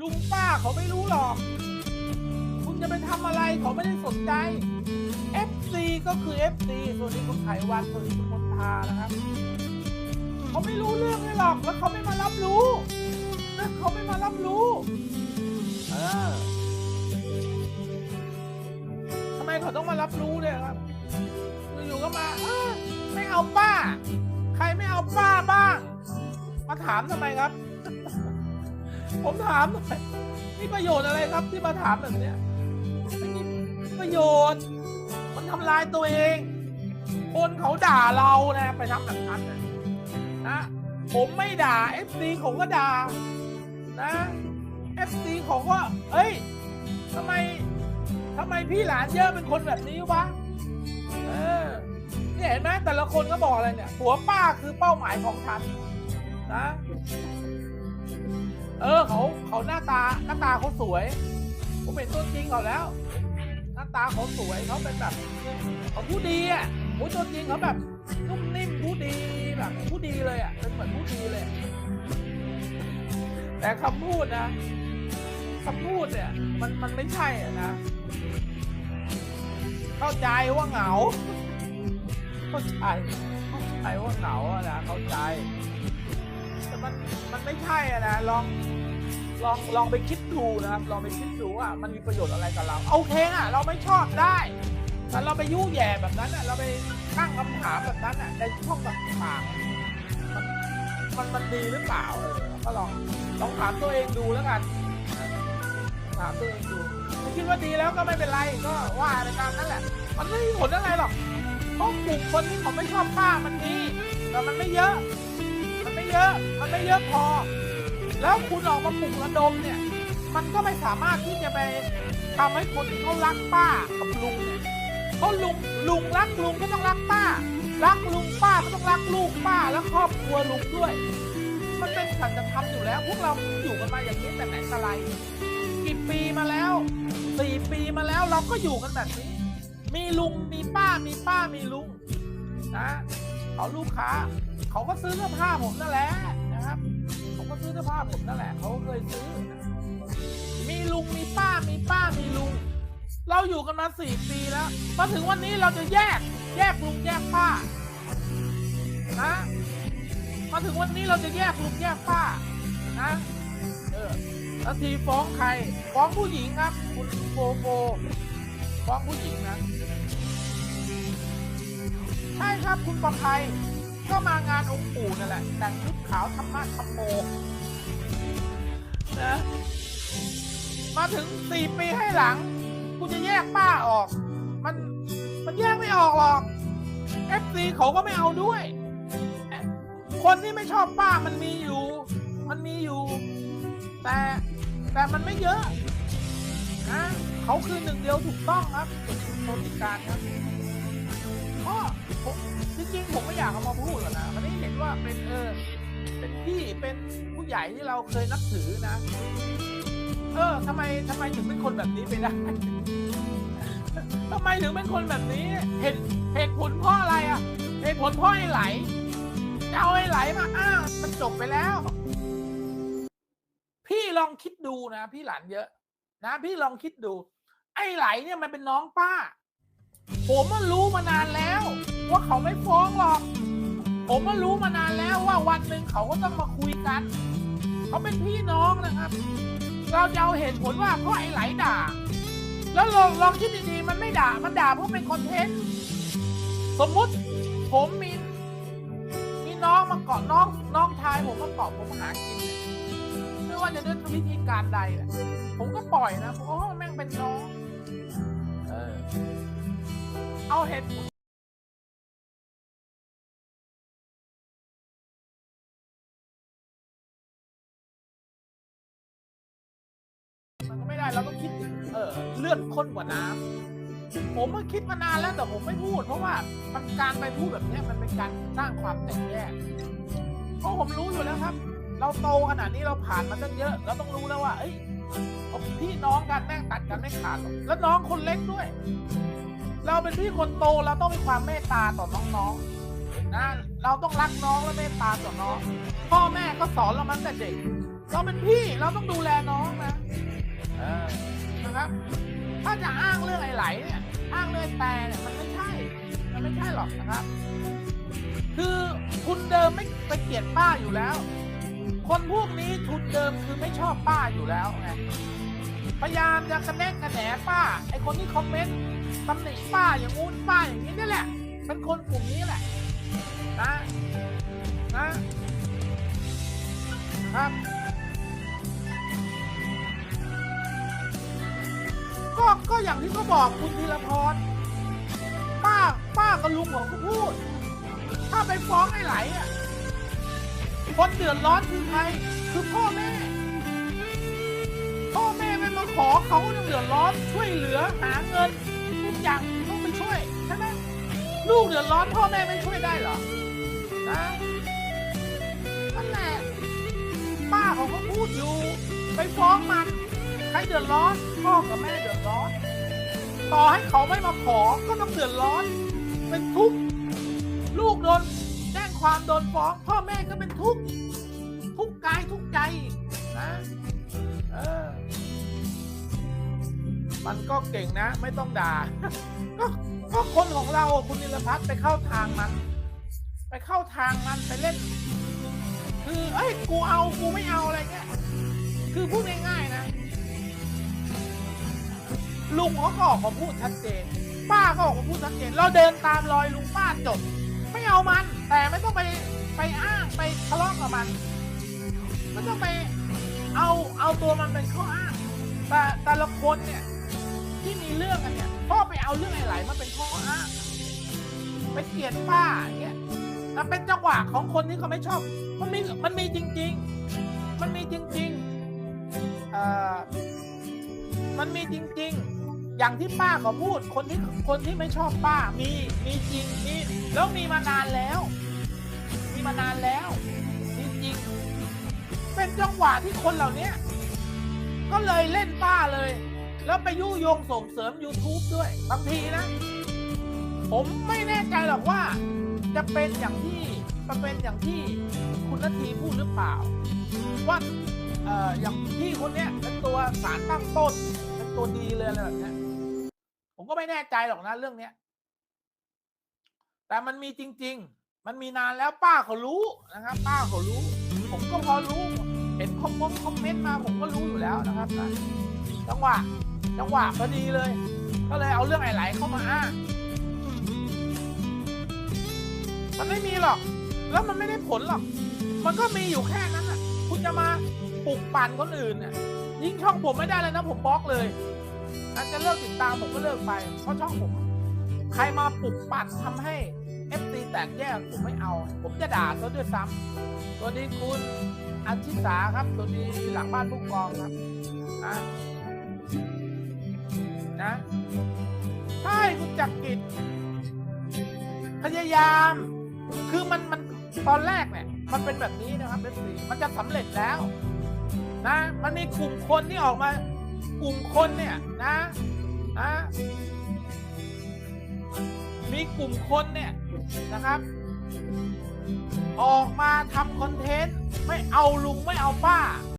ลุงป้าเขาไม่รู้หรอก คุณจะไปทำอะไรเขาไม่ได้สนใจ FC ก็คือ FC ส่วนี้คุณไขวันส่วนี้คุณมนทานะครับ เขาไม่รู้เรื่องเลยหรอก แล้วเขาไม่มารับรู้นะเขาไม่มารับรู้ เออทำไมเขาต้องมารับรู้เนี่ยครับอยู่ๆก็มาเออไม่เอาป้า ใครไม่เอาป้าบ้าง มาถามทำไมครับ ผมถามหน่อยมีประโยชน์อะไรครับที่มาถามแบบเนี้ยไม่มีประโยชน์ มันทำลายตัวเอง คนเขาด่าเรานะไปทำแบบนั้นนะนะผมไม่ด่า FC เขาก็ด่านะ FC เขาก็เอ้ยทำไมทำไมพี่หลานเยอะเป็นคนแบบนี้วะเออเนี่ยเห็นไหมแต่ละคนก็บอกอะไรเนี่ยหัวป้าคือเป้าหมายของฉันนะ เออเขาเขาหน้าตาหน้าตาเขาสวย ผมเห็นตัวจริงเขาแล้ว หน้าตาเขาสวยเขาเป็นแบบเขาผู้ดีอะโอ้ตัวจริงเขาแบบนุ่มนิ่มผู้ดีแบบผู้ดีเลยอะเป็นเหมือนผู้ดีเลย แต่คำพูดนะคำพูดเนี่ยมันมันไม่ใช่อะนะ เข้าใจว่าเหงา เข้าใจเข้าใจว่าเหงาอะนะเข้าใจ มันมันไม่ใช่อะนะลองลองลองไปคิดดูนะครับลองไปคิดดูว่ามันมีประโยชน์อะไรกับเราโอเคอะเราไม่ชอบได้แต่เราไปยุ่ยแย่แบบนั้นอะเราไปตั้งคำถามแบบนั้นอะในช่องต่างๆมันมันมันดีหรือเปล่าเออก็ลองลองถามตัวเองดูแล้วกัน ถามตัวเองดูถ้าคิดว่าดีแล้วก็ไม่เป็นไรก็ว่าไปตามนั้นแหละ มันไม่มีผลอะไรหรอกเพราะกลุ่มคนที่เขาไม่ชอบป้ามันมีแต่มันไม่เยอะ เยอะ มันไม่เยอะพอ แล้วคุณออกมาปลุกระดมเนี่ย มันก็ไม่สามารถที่จะไปทำให้คนที่เขารักป้ากับลุงเนี่ยเพราะลุงลุงรักลุงก็ต้องรักป้า รักลุงป้าก็ต้องรักลูกป้าและครอบครัวลุงด้วย มันเป็นสัจธรรมอยู่แล้ว พวกเราอยู่กันมาอย่างนี้แต่ไหนแต่ไรกี่ปีมาแล้วสี่ปีมาแล้วเราก็อยู่กันแบบนี้ มีลุงมีป้ามีป้ามีลุงนะ เขาลูกค้า เขาก็ซื้อเสื้อผ้าผมนั่นแหละนะครับ เขาก็ซื้อเสื้อผ้าผมนั่นแหละเขาเคยซื้อ มีลุงมีป้ามีป้ามีลุง เราอยู่กันมาสี่ปีแล้วมาถึงวันนี้เราจะแยก แยกลุงแยกป้านะมาถึงวันนี้เราจะแยกลุงแยกป้านะเออแล้วทีฟ้องใครฟ้องผู้หญิงครับ คุณโฟโฟฟ้องผู้หญิงนะ ใช่ครับคุณประภัยก็มางานองค์ปู่นั่นแหละ แต่งชุดขาวธรรมะธรรมโมนะมาถึงสี่ปีให้หลัง กูจะแยกป้าออก มันมันแยกไม่ออกหรอกเอฟซีเขาก็ไม่เอาด้วย คนที่ไม่ชอบป้ามันมีอยู่ มันมีอยู่ แต่แต่มันไม่เยอะนะเขาคือหนึ่งเดียวถูกต้องครับส่วนคุณโชติการครับ ก็ผมจริงๆผมไม่อยากเอามาพูดหรอกนะมันได้เห็นว่าเป็นเออเป็นพี่เป็นผู้ใหญ่ที่เราเคยนับถือนะ เออทำไมทำไมถึงเป็นคนแบบนี้ไปได้ทำไมถึงเป็นคนแบบนี้ เหตุเหตุผลเพราะอะไรอะเหตุผลเพราะไอ้ไหลจะเอาไอ้ไหลมาอ้างมันจบไปแล้ว พี่ลองคิดดูนะ พี่หลานเยอะ นะ พี่ลองคิดดู ไอ้ไหลเนี่ยมันเป็นน้องป้า ผมมันรู้มานานแล้ว ว่าเขาไม่ฟ้องหรอก ผมมันรู้มานานแล้วว่าวันหนึ่งเขาก็ต้องมาคุยกัน เขาเป็นพี่น้องนะครับ เราจะเอาเหตุผลว่าเพราะไอ้ไหลด่า แล้วลองลองคิดดีๆมันไม่ด่ามันด่าเพราะเป็นคอนเทนต์สมมุติผมมีมีน้องมาเกาะน้องน้องชายผมมาเกาะผมมาหากินเนี่ยไม่ว่าจะด้วยวิธีการใดแหละผมก็ปล่อยนะผมก็แม่งเป็นน้อง เอาเหตุผลมันก็ไม่ได้เราต้องคิดถึงเออเลือดข้นกว่าน้ำผมมาคิดมานานแล้วแต่ผมไม่พูด เพราะว่ามันการไปพูดแบบเนี้ยมันเป็นการสร้างความแตกแยกเพราะผมรู้อยู่แล้วครับ เราโตขนาดนี้เราผ่านมาตั้งเยอะ เราต้องรู้แล้วว่าเอ้ยพี่น้องกันแม่งตัดกันไม่ขาดหรอกแล้วน้องคนเล็กด้วย เราเป็นพี่คนโตเราต้องมีความเมตตาต่อน้องๆนะเราต้องรักน้องและเมตตาต่อน้อง พ่อแม่ก็สอนเรามาตั้งแต่เด็ก เราเป็นพี่เราต้องดูแลน้องนะนะครับ ถ้าจะอ้างเรื่องไอ้ไหลเนี่ยอ้างเรื่องแต่เนี่ยมันไม่ใช่ มันไม่ใช่หรอกนะครับ คือทุนเดิมไม่ไปเกลียดป้าอยู่แล้ว คนพวกนี้ทุนเดิมคือไม่ชอบป้าอยู่แล้วไงพยายามจะกระแนกกระแหนป้าไอคนที่คอมเมนต์ ตำหนิป้าอย่างงู้นป้าอย่างนี้นี่แหละเป็นคนกลุ่มนี้แหละนะนะครับ ก็ก็อย่างที่เขาบอกคุณธีรพรป้าป้ากับลุงของเขาพูด ถ้าไปฟ้องไอ้ไหลอะคนเดือดร้อนคือใครคือพ่อแม่ พ่อแม่ไม่มาขอเขาเดือดร้อนช่วยเหลือหาเงิน อย่างต้องไปช่วยใช่ไหมลูกเดือดร้อนพ่อแม่ไม่ช่วยได้เหรอนะนั่นแหละป้าเขาพูดอยู่ ไปฟ้องมันใครเดือดร้อนพ่อกับแม่เดือดร้อน ต่อให้เขาไม่มาขอก็ต้องเดือดร้อน เป็นทุกข์ลูกโดนแจ้งความโดนฟ้อง พ่อแม่ก็เป็นทุกข์ทุกกายทุกใจ มันก็เก่งนะ ไม่ต้องด่า ก็ก็คนของเราคุณนิรพัฒน์ไปเข้าทางมัน ไปเข้าทางมันไปเล่น คือเอ้ยกูเอากูไม่เอาอะไรเงี้ยคือพูดง่ายๆนะลุงเขาก็ออกมาพูดชัดเจน ป้าก็ออกมาพูดชัดเจน เราเดินตามรอยลุงป้าจบ ไม่เอามัน แต่ไม่ต้องไปไปอ้างไปทะเลาะกับมันไม่ต้องไปเอาเอาตัวมันเป็นข้ออ้าง แต่แต่ละคนเนี่ย เรื่องกันเนี่ย พ่อไปเอาเรื่องไอ้ไหลมาเป็นข้ออ้างไปเกลียดป้าอย่างเงี้ยแต่เป็นจังหวะของคนที่เขาไม่ชอบ มันมีมันมีจริง ๆ มันมีจริงๆเอ่อมันมีจริง ๆ อย่างที่ป้าเขาพูด คนที่คนที่ไม่ชอบป้า มีมีจริงมีแล้วมีมานานแล้ว มีมานานแล้วจริงๆเป็นจังหวะที่คนเหล่านี้ก็เลยเล่นป้าเลย แล้วไปยุยงส่งเสริม YouTube ด้วย บางทีนะ ผมไม่แน่ใจหรอกว่า จะเป็นอย่างที่จะเป็นอย่างที่คุณนาทีพูดหรือเปล่า ว่าเอ่ออย่างพี่คนเนี้ยเป็นตัวสารตั้งต้น เป็นตัวดีเลยอะไรแบบนี้ผมก็ไม่แน่ใจหรอกนะเรื่องเนี้ย แต่มันมีจริง ๆ มันมีนานแล้วป้าเขารู้นะครับ ป้าเขารู้ ผมก็พอรู้ เห็นคอมมงคอมเมนต์มาผมก็รู้อยู่แล้วนะครับนะจังหวะ จังหวะพอดีเลย ก็เลยเอาเรื่องไอ้ไหลเข้ามาอ้างมันไม่มีหรอก แล้วมันไม่ได้ผลหรอก มันก็มีอยู่แค่นั้นอะ คุณจะมาปลุกปั่นคนอื่นเนี่ยยิ่งช่องผมไม่ได้เลยนะผมบล็อกเลยอาจจะเลิกติดตามผมก็เลิกไป เพราะช่องผม ใครมาปลุกปั่นทำให้เอฟซีแตกแยกผมไม่เอา ผมจะด่าเขาด้วยซ้ำสวัสดีคุณอัญชิสาครับสวัสดีหลังบ้านผู้กองครับนะ นะใช่คุณจักรกิจพยายาม คือมันมันตอนแรกเนี่ย มันเป็นแบบนี้นะครับเอฟซีมันจะสำเร็จแล้ว นะ มันมีกลุ่มคนที่ออกมา กลุ่มคนเนี่ยนะนะมีกลุ่มคนเนี่ยนะครับ ออกมาทำคอนเทนต์ ไม่เอาลุงไม่เอาป้า